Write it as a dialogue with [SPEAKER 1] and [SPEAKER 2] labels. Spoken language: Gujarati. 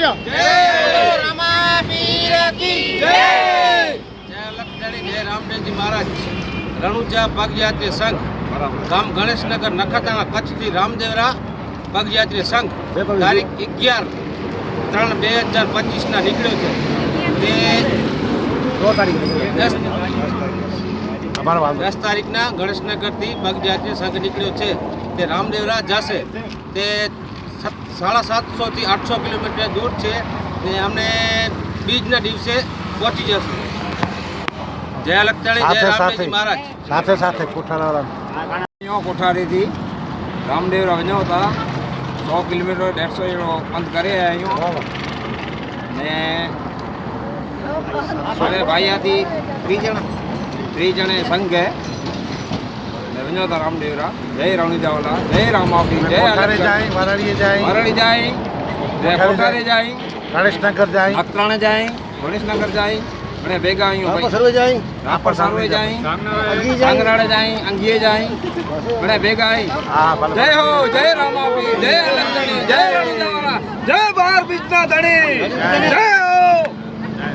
[SPEAKER 1] જય. રામદેવજી મહારાજ. રણુજા પગયાત્રી સંઘ. ગામ ગણેશનગર નખત્રાણા કચ્છથી રામદેવરા પગયાત્રી સંઘ. તારીખ અગિયાર ત્રણ બે હજાર પચીસના નીકળ્યો છે. તે દસ દસ તારીખના ગણેશનગરથી પગયાત્રી સંઘ નીકળ્યો છે. તે રામદેવરા જશે. તે સાડા સાતસોથી આઠસો કિલોમીટર દૂર છે ને અમને બીજના દિવસે પહોંચી જશું. જય લખતણી જય
[SPEAKER 2] સાથે સાથે.
[SPEAKER 1] રામદેવજી મહારાજ.
[SPEAKER 2] સાથે સાથે કોઠાના
[SPEAKER 3] કોઠારીથી રામદેવ રવનો હતા. સો કિલોમીટર દેડસો પંથ કરે અહીંયા ને સોરે ભાઈયાથી ત્રીસ જણા ત્રીસ જણે સંઘે હતા રામદેવરા. જય રણુજાવાલા જય રામાપી જય
[SPEAKER 2] વરાળીએ જાય
[SPEAKER 3] વરાળી જાય. જય કોઠારે જાય.
[SPEAKER 2] ગણેશનગર જાય
[SPEAKER 3] અકરાણે જાય. ગણેશનગર જાય અને ભેગા અહીંયા ભાઈ.
[SPEAKER 2] સર્વે જાય.
[SPEAKER 3] રાપર સર્વે જાય કાંગરાળે જાય. અંગીએ જાય અને ભેગા આવી જય હો જય રામાપી જય લંડણી જય રણુજાવાલા જય બાર બીજના ધણી જય